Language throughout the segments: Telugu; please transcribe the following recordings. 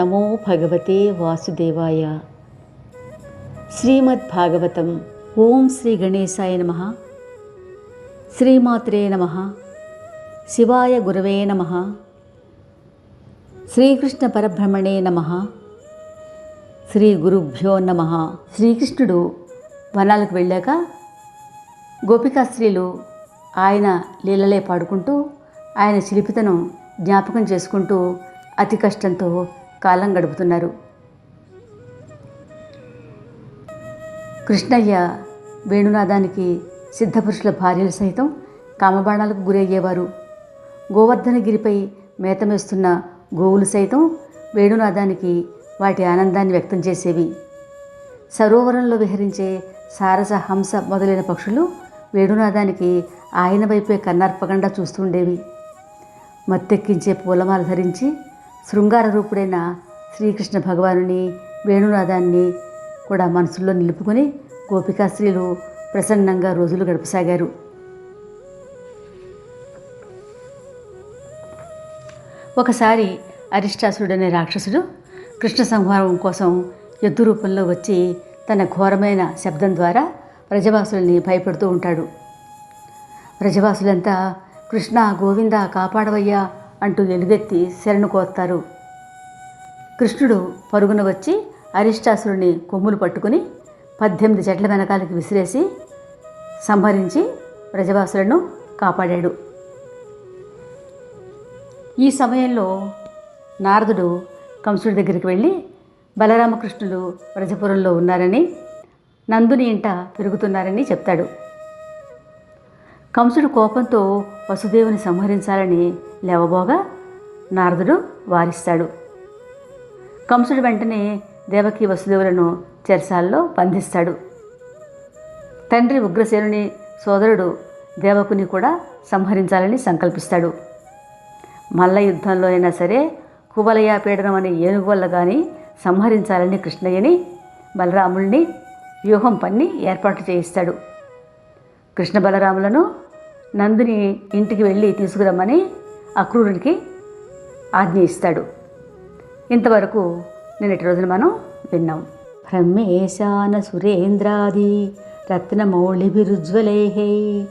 నమో భగవతే వాసుదేవాయ శ్రీమద్భాగవతం ఓం శ్రీ గణేశాయ నమ శ్రీమాత్రే నమ శివాయ గురవే నమ శ్రీకృష్ణ పరబ్రహ్మణే నమ శ్రీ గురుభ్యో నమ శ్రీకృష్ణుడు వనాలకు వెళ్ళాక గోపికా స్త్రీలు ఆయన లీలలే పాడుకుంటూ ఆయన శిల్పితను జ్ఞాపకం చేసుకుంటూ అతి కష్టంతో కాలం గడుపుతున్నారు. కృష్ణయ్య వేణునాదానికి సిద్ధపురుషుల భార్యలు సైతం కామబాణాలకు గురయ్యేవారు. గోవర్ధనగిరిపై మేతమేస్తున్న గోవులు సైతం వేణునాదానికి వాటి ఆనందాన్ని వ్యక్తం చేసేవి. సరోవరంలో విహరించే సారస హంస మొదలైన పక్షులు వేణునాదానికి ఆయన వైపే కన్నార్పకుండా చూస్తుండేవి మత్తెక్కించే పూలమాల ధరించి శృంగార రూపుడైన శ్రీకృష్ణ భగవానుని వేణునాదాన్ని కూడా మనసులో నిలుపుకొని గోపికా స్త్రీలు ప్రసన్నంగా రోజులు గడపసాగారు. ఒకసారి అరిష్టాసుడనే రాక్షసుడు కృష్ణ సంహారం కోసం ఎద్దు రూపంలో వచ్చి తన ఘోరమైన శబ్దం ద్వారా ప్రజవాసుల్ని భయపెడుతూ ఉంటాడు. ప్రజవాసులంతా కృష్ణ గోవింద కాపాడవయ్యా అంటూ ఎలుగెత్తి శరణు కోస్తారు. కృష్ణుడు పరుగున వచ్చి అరిష్టాసురుని కొమ్ములు పట్టుకుని పద్దెనిమిది చెట్ల వెనకాలకి విసిరేసి సంహరించి ప్రజవాసులను కాపాడాడు. ఈ సమయంలో నారదుడు కంసుడి దగ్గరికి వెళ్ళి బలరామకృష్ణులు ప్రజపురంలో ఉన్నారని నందుని ఇంట పెరుగుతున్నారని చెప్తాడు. కంసుడు కోపంతో వసుదేవుని సంహరించాలని లేవబోగా నారదుడు వారిస్తాడు. కంసుడు వెంటనే దేవకి వసుదేవులను చెరసాల్లో బంధిస్తాడు. తండ్రి ఉగ్రసేనుని సోదరుడు దేవకుని కూడా సంహరించాలని సంకల్పిస్తాడు. మల్ల యుద్ధంలో అయినా సరే కువలయ పీడనం అనే ఏనుగు వల్ల కానీ సంహరించాలని కృష్ణయ్యని బలరాముల్ని వ్యూహం పన్ని ఏర్పాటు చేయిస్తాడు. కృష్ణ బలరాములను నందిని ఇంటికి వెళ్ళి తీసుకురమ్మని అక్రూరునికి ఆజ్ఞ ఇస్తాడు ఇంతవరకు నిన్నటి రోజున మనం విన్నాం. బ్రహ్మేశాన సురేంద్రాది రత్నమౌళిభిరుజ్వలై.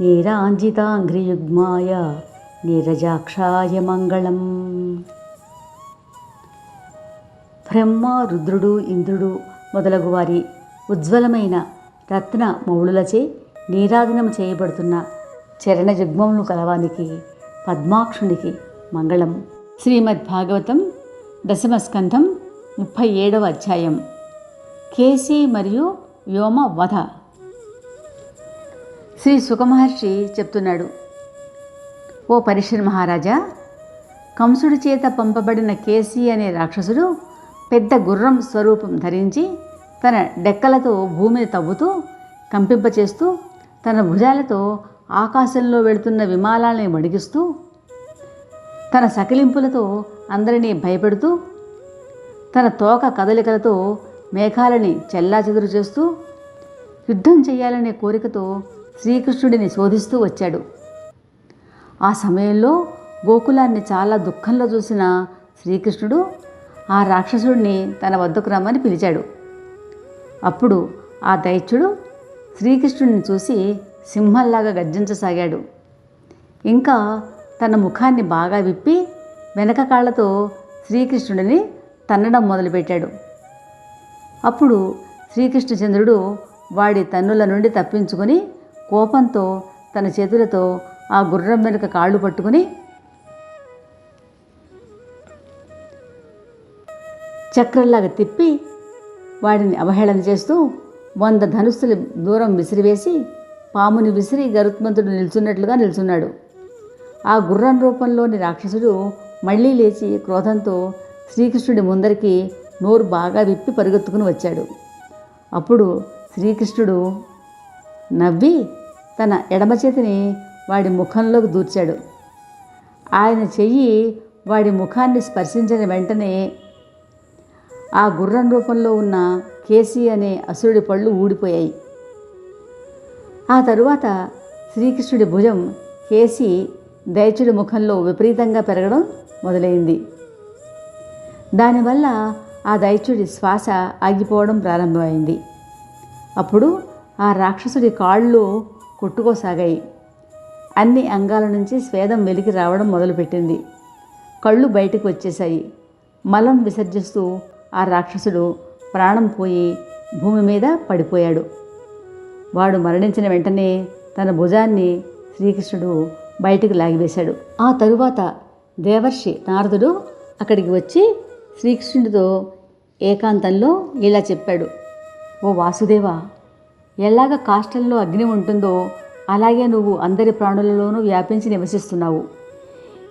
నీరాంజితాంఘ్రియుగ్మాయ నీరజాక్షాయ మంగళం. బ్రహ్మ రుద్రుడు ఇంద్రుడు మొదలగు వారి ఉజ్వలమైన రత్న మౌళులచే నీరాధనం చేయబడుతున్న చరణ జుగ్మములు కలవానికి పద్మాక్షునికి మంగళం శ్రీమద్ భాగవతం ముప్పై ఏడవ అధ్యాయం. కేసీ మరియు వ్యోమ వధ. శ్రీ సుఖమహర్షి చెప్తున్నాడు ఓ పరిశ్ర మహారాజా కంసుడి చేత పంపబడిన కేసీ అనే రాక్షసుడు పెద్ద గుర్రం స్వరూపం ధరించి తన డెక్కలతో భూమిని తవ్వుతూ కంపింపచేస్తూ తన భుజాలతో ఆకాశంలో వెళుతున్న విమానాలని మడిగిస్తూ తన సకిలింపులతో అందరినీ భయపెడుతూ తన తోక కదలికలతో మేఘాలని చెల్లాచెదురు చేస్తూ యుద్ధం చేయాలనే కోరికతో శ్రీకృష్ణుడిని శోధిస్తూ వచ్చాడు. ఆ సమయంలో గోకులాన్ని చాలా దుఃఖంలో చూసిన శ్రీకృష్ణుడు ఆ రాక్షసుడిని తన వద్దకు రమ్మని పిలిచాడు. అప్పుడు ఆ దైత్యుడు శ్రీకృష్ణుడిని చూసి సింహంలాగా గర్జించసాగాడు. ఇంకా తన ముఖాన్ని బాగా విప్పి వెనక కాళ్ళతో శ్రీకృష్ణుడిని తన్నడం మొదలుపెట్టాడు. అప్పుడు శ్రీకృష్ణచంద్రుడు వాడి తన్నుల నుండి తప్పించుకొని కోపంతో తన చేతులతో ఆ గుర్రం వెనుక కాళ్ళు పట్టుకుని చక్రంలాగా తిప్పి వాడిని అవహేళన చేస్తూ వంద ధనుస్సులు దూరం విసిరివేసి పాముని విసిరి గరుత్మంతుడు నిల్చున్నట్లుగా నిల్చున్నాడు. ఆ గుర్రం రూపంలోని రాక్షసుడు మళ్ళీ లేచి క్రోధంతో శ్రీకృష్ణుడి ముందరికి నోరు బాగా విప్పి పరిగెత్తుకుని వచ్చాడు. అప్పుడు శ్రీకృష్ణుడు నవ్వి తన ఎడమ చేతిని వాడి ముఖంలోకి దూర్చాడు. ఆయన చెయ్యి వాడి ముఖాన్ని స్పర్శించిన వెంటనే ఆ గుర్రం రూపంలో ఉన్న కేసీ అనే అసురుడి పళ్ళు ఊడిపోయాయి. ఆ తరువాత శ్రీకృష్ణుడి భుజం కేసి దైత్యుడి ముఖంలో విపరీతంగా పెరగడం మొదలైంది. దానివల్ల ఆ దైత్యుడి శ్వాస ఆగిపోవడం ప్రారంభమైంది. అప్పుడు ఆ రాక్షసుడి కాళ్ళు కొట్టుకోసాగాయి. అన్ని అంగాల నుంచి స్వేదం వెలికి రావడం మొదలుపెట్టింది. కళ్ళు బయటకు వచ్చేశాయి. మలం విసర్జిస్తూ ఆ రాక్షసుడు ప్రాణం పోయి భూమి మీద పడిపోయాడు. వాడు మరణించిన వెంటనే తన భుజాన్ని శ్రీకృష్ణుడు బయటికి లాగివేశాడు. ఆ తరువాత దేవర్షి నారదుడు అక్కడికి వచ్చి శ్రీకృష్ణుడితో ఏకాంతంలో ఇలా చెప్పాడు. ఓ వాసుదేవ ఎలాగ కాష్టంలో అగ్ని ఉంటుందో అలాగే నువ్వు అందరి ప్రాణులలోనూ వ్యాపించి నివసిస్తున్నావు.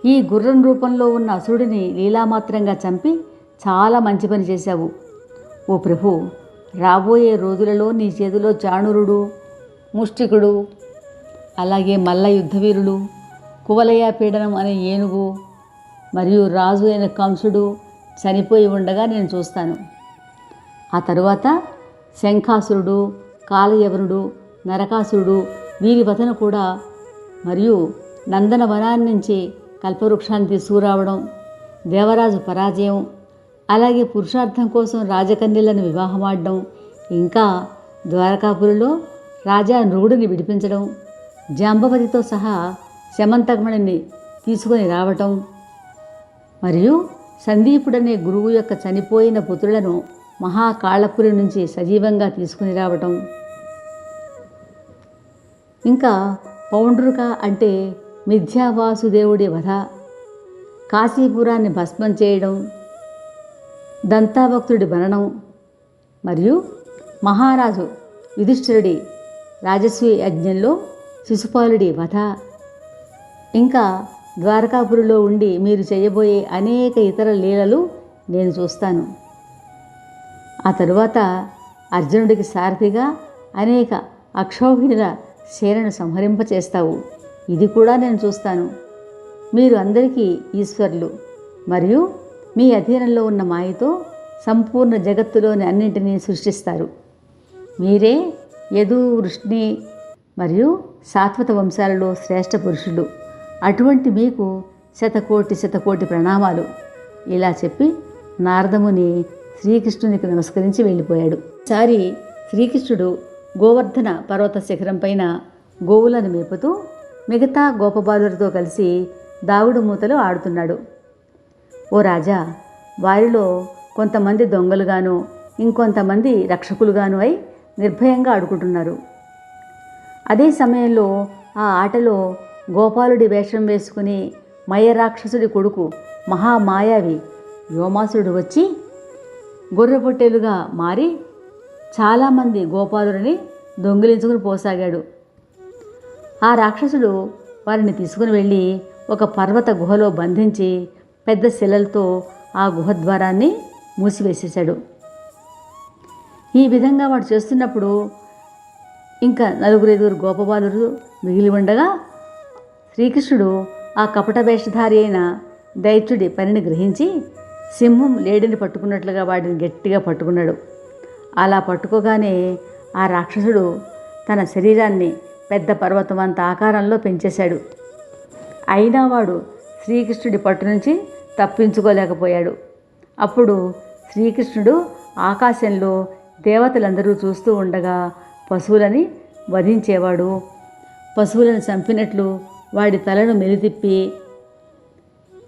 ఈ గుర్రం రూపంలో ఉన్న అసురుడిని లీలామాత్రంగా చంపి చాలా మంచి పని చేశావు. ఓ ప్రభు రాబోయే రోజులలో నీ చేతిలో చాణురుడు ముష్టికుడు అలాగే మల్ల యుద్ధవీరుడు కువలయ పీడనం అనే ఏనుగు మరియు రాజు అయిన కంసుడు చనిపోయి ఉండగా నేను చూస్తాను. ఆ తరువాత శంఖాసురుడు కాలయవనుడు నరకాసురుడు వీరి వతను కూడా మరియు నందన కల్పవృక్షాన్ని తీసుకురావడం దేవరాజు పరాజయం అలాగే పురుషార్థం కోసం రాజకన్యలను వివాహమాడడం ఇంకా ద్వారకాపురిలో రాజా నృగుడిని విడిపించడం జాంబవతితో సహా శమంతకమణిని తీసుకొని రావటం. మరియు సందీపుడనే గురువు యొక్క చనిపోయిన పుత్రులను మహాకాళపురి నుంచి సజీవంగా తీసుకుని రావటం. ఇంకా పౌండ్రుక అంటే మిథ్యావాసుదేవుడి వధ కాశీపురాన్ని భస్మం చేయడం దంతాభక్తుడి మరణం మరియు మహారాజు యుధిష్ఠిరుడి రాజస్వీ యజ్ఞంలో శిశుపాలుడి వధ. ఇంకా ద్వారకాపురిలో ఉండి మీరు చేయబోయే అనేక ఇతర లీలలు నేను చూస్తాను. ఆ తరువాత అర్జునుడికి సారథిగా అనేక అక్షోహిణుల సేనను సంహరింపచేస్తావు. ఇది కూడా నేను చూస్తాను. మీరు అందరికీ ఈశ్వరులు మరియు మీ అధీనంలో ఉన్న మాయతో సంపూర్ణ జగత్తులోని అన్నింటినీ సృష్టిస్తారు. మీరే యదు వృష్ణి మరియు సాత్వత వంశాలలో శ్రేష్ఠ పురుషులు. అటువంటి మీకు శతకోటి శతకోటి ప్రణామాలు. ఇలా చెప్పి నారదముని శ్రీకృష్ణునికి నమస్కరించి వెళ్ళిపోయాడు. సారి శ్రీకృష్ణుడు గోవర్ధన పర్వత శిఖరం పైన గోవులను మేపుతూ మిగతా గోపబాలులతో కలిసి దావుడు మూతలు ఆడుతున్నాడు. ఓ రాజా వారిలో కొంతమంది దొంగలుగాను ఇంకొంతమంది రక్షకులుగాను అయి నిర్భయంగా ఆడుకుంటున్నారు. అదే సమయంలో ఆ ఆటలో గోపాలుడి వేషం వేసుకుని మయరాక్షసుడి కొడుకు మహామాయావి వ్యోమాసుడు వచ్చి గొర్రెపొట్టేలుగా మారి చాలామంది గోపాలుడిని దొంగిలించుకుని పోసాగాడు. ఆ రాక్షసుడు వారిని తీసుకుని వెళ్ళి ఒక పర్వత గుహలో బంధించి పెద్ద శిలలతో ఆ గుహద్వారాన్ని మూసివేసేశాడు. ఈ విధంగా వాడు చేస్తున్నప్పుడు ఇంకా నలుగురు ఐదుగురు గోపబాలురు మిగిలి ఉండగా శ్రీకృష్ణుడు ఆ కపట వేషధారి అయిన దైత్యుడి పనిని గ్రహించి సింహం లేడిని పట్టుకున్నట్లుగా వాడిని గట్టిగా పట్టుకున్నాడు. అలా పట్టుకోగానే ఆ రాక్షసుడు తన శరీరాన్ని పెద్ద పర్వతం అంత ఆకారంలో పెంచేశాడు. అయినా వాడు శ్రీకృష్ణుడి పట్టు నుంచి తప్పించుకోలేకపోయాడు. అప్పుడు శ్రీకృష్ణుడు ఆకాశంలో దేవతలందరూ చూస్తూ ఉండగా పశువులని వధించేవాడు. పశువులను చంపినట్లు వాడి తలను మెలితిప్పి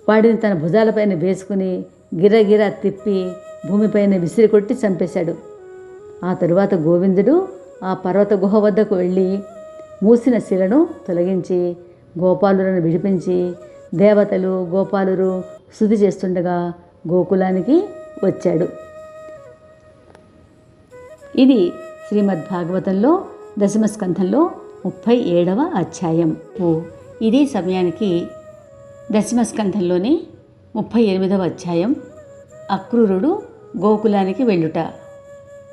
వాడిని తన భుజాలపైన వేసుకుని గిరగిర తిప్పి భూమిపైన విసిరి కొట్టి చంపేశాడు. ఆ తరువాత గోవిందుడు ఆ పర్వత గుహ వద్దకు వెళ్ళి మూసిన శిలను తొలగించి గోపాలులను విడిపించి దేవతలు గోపాలురు శుద్ధి చేస్తుండగా గోకులానికి వచ్చాడు. ఇది శ్రీమద్ భాగవతంలో దశమ స్కంధంలో ముప్పై ఏడవ అధ్యాయం. ఓ ఇదే సమయానికి దశమ స్కంధంలోని ముప్పై ఎనిమిదవ అధ్యాయం అక్రూరుడు గోకులానికి వెళ్ళుట.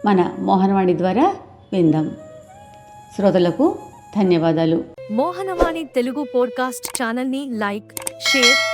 మన మోహనవాణి ద్వారా విందాం. శ్రోతలకు ధన్యవాదాలు. మోహనవాణి తెలుగు పోడ్కాస్ట్ ఛానల్ని లైక్ షేర్